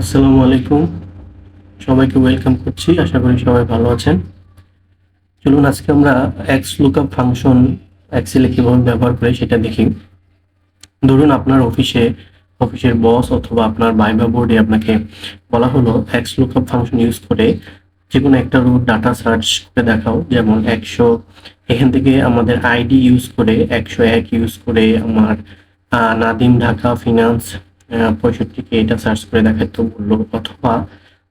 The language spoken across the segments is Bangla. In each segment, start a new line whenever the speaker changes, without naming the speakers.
আসসালামু আলাইকুম। সবাইকে ওয়েলকাম করছি। আশা করি সবাই ভালো আছেন। চলুন, আজকে আমরা এক্স লুকআপ ফাংশন এক্সেলে কীভাবে ব্যবহার করে সেটা দেখি। ধরুন, আপনার অফিসে, অফিসের বস অথবা আপনার ভাইবা বোর্ডে আপনাকে বলা হলো এক্স লুকআপ ফাংশন ইউজ করে যে কোনো একটা রুট ডাটা সার্চ করে দেখাও। যেমন একশো, এখান থেকে আমাদের আইডি ইউজ করে, একশো এক ইউজ করে আমার নাদিম ঢাকা ফিনান্স পঁয়ষট্টিকে এটা সার্চ করে দেখাতে বলল, অথবা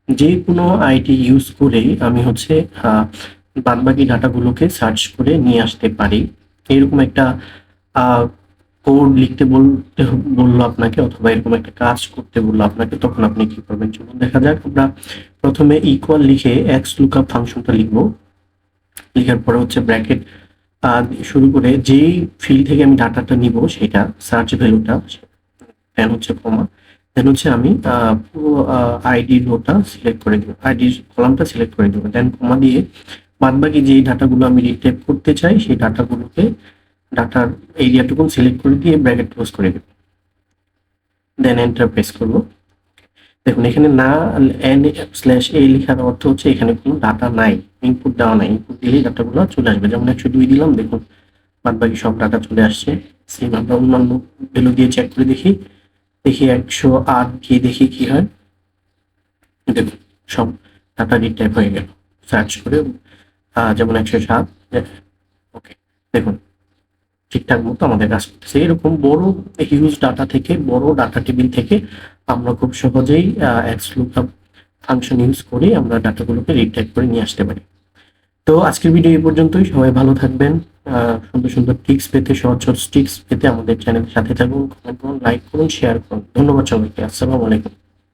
যে কোনো আইডি ইউজ করেই আমি হচ্ছে বাদ বাকি ডাটাগুলোকে সার্চ করে নিয়ে আসতে পারি। এরকম একটা কোড লিখতে বলতে বলল আপনাকে, অথবা এরকম একটা কাজ করতে বলল আপনাকে, তখন আপনি কি করবেন? চলুন দেখা যাক, আমরা প্রথমে ইকুয়াল লিখে এক্স লুক লুকআপ ফাংশনটা লিখব। লিখার পরে হচ্ছে ব্র্যাকেট শুরু করে যেই ফিল্ড থেকে আমি ডাটাটা নিব, সেটা সার্চ ভ্যালুটা দেন হচ্ছে কমা দেন হচ্ছে আমি পুরো আইডি রোটা সিলেক্ট করে দিব। আইডি কলামটা সিলেক্ট করে দিব। দেন কমা দিয়ে বাদ বাকি যে ডাটাগুলো আমি রিটাইপ করতে চাই, সেই ডাটাগুলোকে ডাটার এরিয়াটুকু সিলেক্ট করে দিয়ে ব্র্যাকেট ক্লোজ করে দেব। দেন এন্টার প্রেস করব। দেখুন, এখানে না এন স্ল্যাশ এ লেখার অর্থ হচ্ছে এখানে কোনো ডাটা নাই ইনপুট দেওয়া নাই। ইনপুট দিলেই ডাটাগুলো চলে আসবে। যেমন একশো দুই দিলাম, দেখুন বাদ বাকি সব ডাটা চলে আসছে। সেম আমরা অন্যান্য ভ্যালু দিয়ে চেক করে দেখি। দেখি একশো আট দিয়ে দেখি কি হয়। দেখুন সব ডাটা রিটাইপ হয়ে গেল। সার্চ করে যেমন একশো সাত ওকে দেখুন, ঠিকঠাক মতো আমাদের কাজ করতেছে। এরকম বড় হিউজ ডাটা থেকে, বড় ডাটা টেবিল থেকে আমরা খুব সহজেই এক্স লুকআপ ফাংশন ইউজ করে আমরা ডাটাগুলোকে রিটাইপ করে নিয়ে আসতে পারি। তো আজকের ভিডিও এই পর্যন্তই। সবাই ভালো থাকবেন। সুন্দর সুন্দর টিপস পেতে সহজ সহজ টিপস পেতে আমাদের চ্যানেলের সাথে থাকুন কমেন্ট করুন লাইক করুন শেয়ার করুন। ধন্যবাদ সবাইকে। আসসালামু আলাইকুম।